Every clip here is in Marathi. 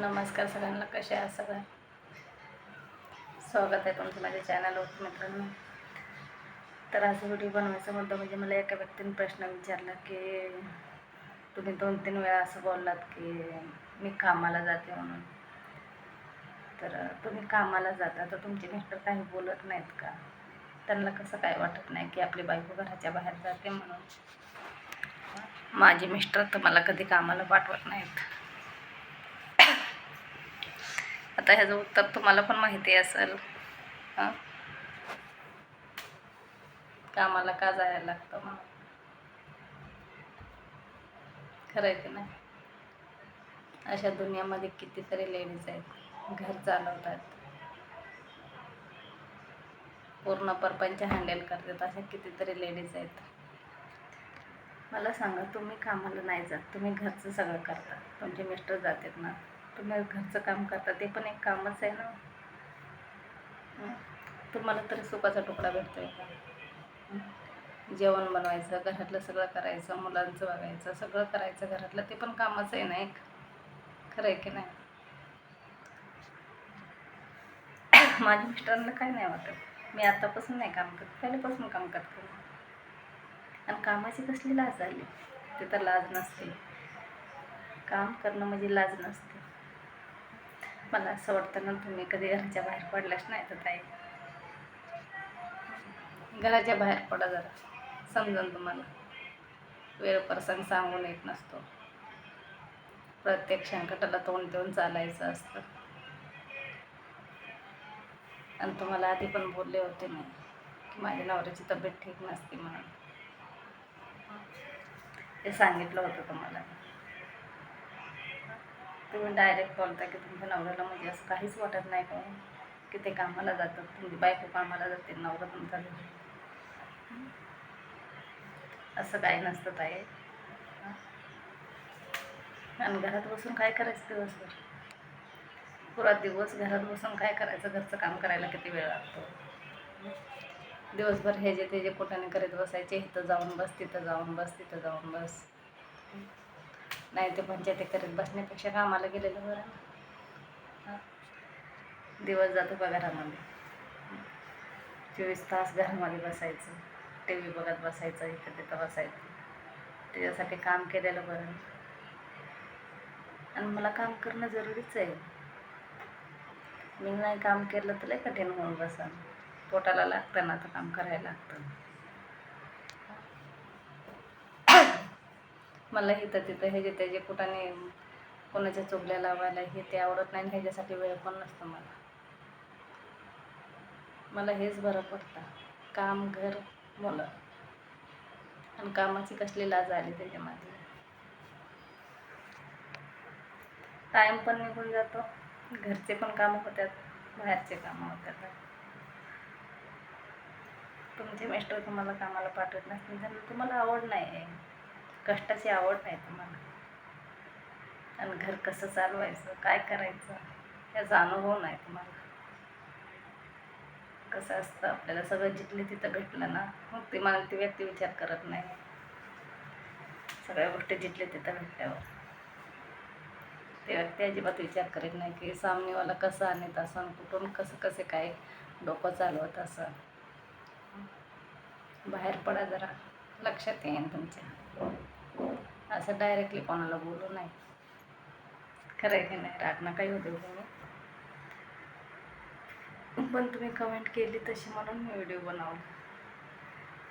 नमस्कार सगळ्यांना कसे आहात सगळ्या स्वागत आहे तुमचं माझ्या चॅनलवर मित्रांनो. तर आज व्हिडिओ बनवायचा मुद्दा म्हणजे मला एका व्यक्तीने प्रश्न विचारला की तुम्ही दोन तीन वेळा असं बोललात की मी कामाला जाते म्हणून. तर तुम्ही कामाला जाता तर तुमचे मिस्टर काही बोलत नाहीत का? त्यांना कसं काय वाटत नाही की आपली बायको घराच्या बाहेर जाते म्हणून? माझे मिस्टर तर मला कधी कामाला पाठवत नाहीत. आता ह्याचं उत्तर तुम्हाला पण माहिती असेल. हां? कामाला का जायला लागतं म्हणून खरं आहे की नाही? अशा दुनियामध्ये कितीतरी लेडीज आहेत घर चालवतात. पूर्ण परपंच हँडल करतात अशा कितीतरी लेडीज आहेत. मला सांगा तुम्ही कामाला नाही जात तुम्ही घरचं सगळं करता तुमचे मिस्टर जातात ना? तुम्ही घरचं काम करता ते पण एक कामच आहे ना. तुम्हाला तरी सुखाचा तुकडा भेटतो का जेवण बनवायचं घरातलं सगळं करायचं मुलांचं बघायचं सगळं करायचं घरातलं ते पण कामच आहे ना एक. खरं आहे की नाही? माझ्या मिस्टरांना काही नाही वाटत. मी आतापासून नाही काम करत पहिल्यापासून काम करते आणि कामाची कसली लाज आली? ते तर लाज नसते. काम करणं म्हणजे लाज नसते. मला असं वाटतं ना तुम्ही कधी घराच्या बाहेर पडलाच नाही तर ताई. घराच्या बाहेर पडा जरा. समजून तुम्हाला? वेळ प्रसंग सांगून येत नसतो. प्रत्येक संकटाला तोंड देऊन चालायचं असतं. आणि तुम्हाला आधी पण बोलले होते मी की माझ्या नवऱ्याची तब्येत ठीक नसते म्हणून. हे सांगितलं होतं तुम्हाला. तुम्ही डायरेक्ट बोलता की तुमच्या नवऱ्याला म्हणजे असं काहीच वाटत नाही का? की ते कामाला जातात तुमची बायको कामाला जाते नवरा तुमचा असं काही नसतं ताई. आणि घरात बसून काय करायचं दिवसभर? पुरा दिवस घरात बसून काय करायचं? घरचं काम करायला किती वेळ लागतो? दिवसभर हे जे ते जे पोटाने करीत बसायचे इथं जाऊन बस तिथं जाऊन बस तिथं जाऊन बस. नाही ते पंचायती करीत बसण्यापेक्षा कामाला गेलेलं बरं दिवस जातो का घरामध्ये चोवीस तास घरामध्ये बसायचं. टी व्ही बघत बसायचं इथं तिथं बसायचं. त्याच्यासाठी काम केलेलं बरं आणि मला काम करणं जरुरीच आहे. मी नाही काम केलं तर लय कठीण होऊन बसा पोटाला लागतं ना तर काम करायला लागतं. मला इथं तिथं हे जे त्याचे कुठाने कोणाच्या चुगल्या लावायला हे ते आवडत नाही आणि ह्याच्यासाठी वेळ पण नसतो मला. मला हेच बरं पडतं. काम घर मुलं. आणि कामाची कसली लाज आली त्याच्यामध्ये. टाईम पण निघून जातो. घरचे पण कामं होतात बाहेरचे कामं होतात. तुमचे मिस्टर तुम्हाला कामाला पाठवत नसतील तुम्हाला आवड नाही आहे. कष्टाची आवड नाही तुम्हाला. आणि घर कसं चालवायचं काय करायचं याचा अनुभव नाही तुम्हाला. कसं असतं आपल्याला सगळं जिथले तिथं भेटलं ना मग ती मला ती व्यक्ती विचार करत नाही. सगळ्या गोष्टी जिथले तिथं भेटल्यावर. ते व्यक्ती अजिबात विचार करीत नाही की सामनेवाला कसं आणत असं कुठून कसं कसे काय डोकं चालवत असं. बाहेर पडा जरा. लक्षात येईन तुमच्या. असं डायरेक्टली कोणाला बोलू नाही. खरं आहे की नाही? राग काही येऊ तुम्ही पण तुम्ही कमेंट केली तशी म्हणून मी व्हिडिओ बनवला.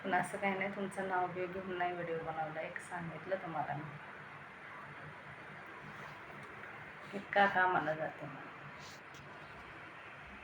पण असं काही नाही तुमचं नाव बी घेऊन नाही व्हिडिओ बनवला. एक सांगितलं तुम्हाला मी. इतका का कामाला जाते. मला